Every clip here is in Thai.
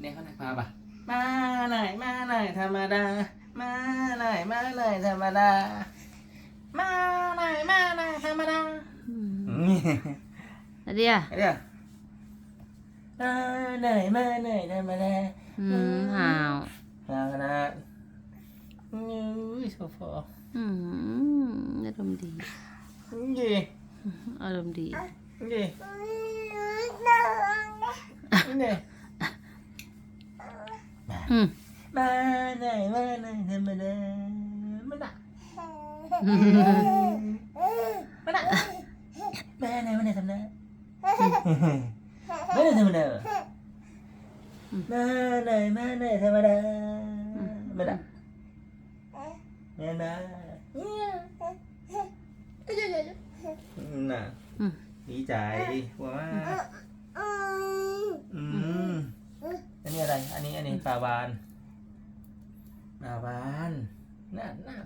เนี่ยเขาไหนพาปะมาหน่อยมาหน่อยธรรมดา มาหน่อยมาหน่อยธรรมดา มาหน่อยมาหน่อยธรรมดาอืมอืมนาเดียเดี๋ยวมาหน่อยมาหน่อยธรรมดาอืมห่าวหาขนาดนี่โซฟาอืมอารมณ์ดียี่อารมณ์ดียี่นี่อืมมาหน่อยมาหน่อยธรรมดามาหน่อยอืมมาหน่อยมาหน่อยมาหน่อยธรรมดามาหน่อยธรรมดามาหน่ อยมาหน่อยธรรมดามาหน่อยมาหน่อยน่ะอืมดีใจว่าอืมอันนี้อะไร อันนี้อันนี้ปลาวานปลาวานน่าน่า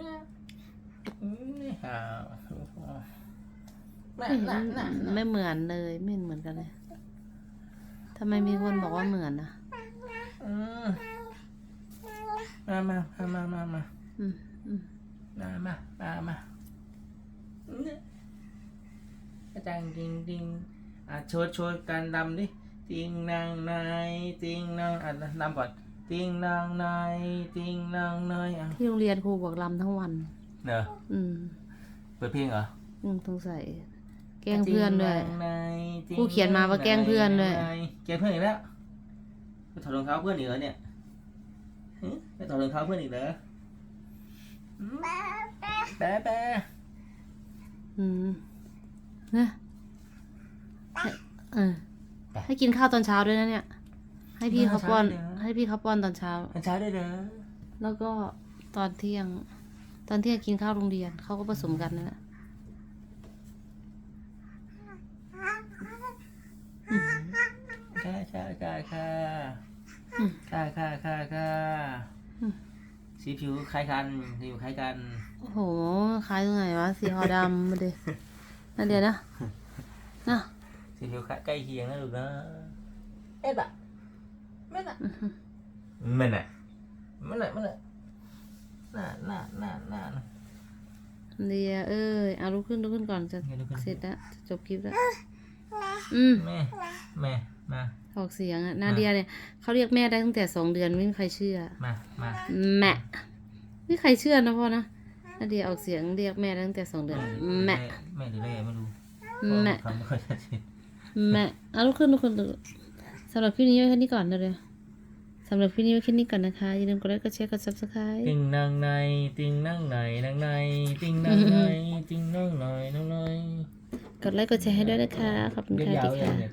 น่านี่ฮะน่าน่าน่าไม่เหมือนเลยไม่เหมือนกันเลยทำไมมีคนบอกว่าเหมือนนะอืมมามามามามามาอืมอืมมามามามาเนี่ยอาจารย์ดิงดิง อะโชว์โชว์การดำดิติงนางนายติงนางอะดำก่อนติงนางนายติงนางนายอะที่โรงเรียนครูบอกลำทั้งวัน เนอะอืมเปิดเพลงเหรออืมต้องใส่แกล้งเพื่อนด้วย ติงนางนายติงครูเขียนมาว่าแกล้งเพื่อนด้วยางาแกล้งเพื่อนอีกแล้วไปถอดรองเท้าเพื่อนอีกเหรอเนี่ยหึไปถอดรองเท้าเพื่อนอีกเหรอหืมแป๊ะแป๊ะอืมนะ เออให้กินข้าวตอนเช้าด้วยนะเนี่ย ให้พี่เขาป้อนให้พี่เขาป้อนตอนเช้ามันเช้าได้เด้อแล้วก็ตอนเที่ยง ตอนเที่ยงกินข้าวโรงเรียนเขาก็ผสมกันนั่นแหละค่ะค่ะค่ะค่ะอืม ค่ะค่ะค่ะค่ะอืม สีผิวคล้ายกันผิวคล้ายกันโอ้โหคล้ายตรงไหนวะสีขาวดำมาดินั่นเดียวนะนะ สีผิวใกล้เคียงนะลูกนะเอ๊ะอะไม่น่ะไม่น่ะไม่น่ะไม่น่ะน่าน่าน่าน่าเดียเอ้ยเอาลุกขึ้นลุกขึ้นก่อนจะไงลุกขึ้นเสร็จแล้วจะจบคลิปแล้วอืมแม่แม่มาออกเสียงอะนาเดียเนี่ยเขาเรียกแม่ได้ตั้งแต่สองเดือนไม่มีใครเชื่อมามาแม่ไม่มีใครเชื่อนะพ่อนะนาเดียออกเสียงเรียกแม่ได้ตั้งแต่สองเดือนแม่แม่หรือแม่ไม่รู้แม่ คำไม่ค่อยชัดเจนแม่เอาลุกขึ้นลุกขึ้นลุกสำหรับคลิปนี้ไว้แค่นี้ก่อนนะเดี๋ยวสำหรับคลิปนี้ไว้แค่นี้ก่อนนะคะอย่าลืมกดไลค์กดแชร์กด subscribe ติงนางในติงนั่งไหนนางในติงนางในติงนั่งไหนนางในกดไลค์กดแชร์ให้ด้วยนะคะขอบคุณค่ะยาวที่ๆยัค่ะงเนี่ย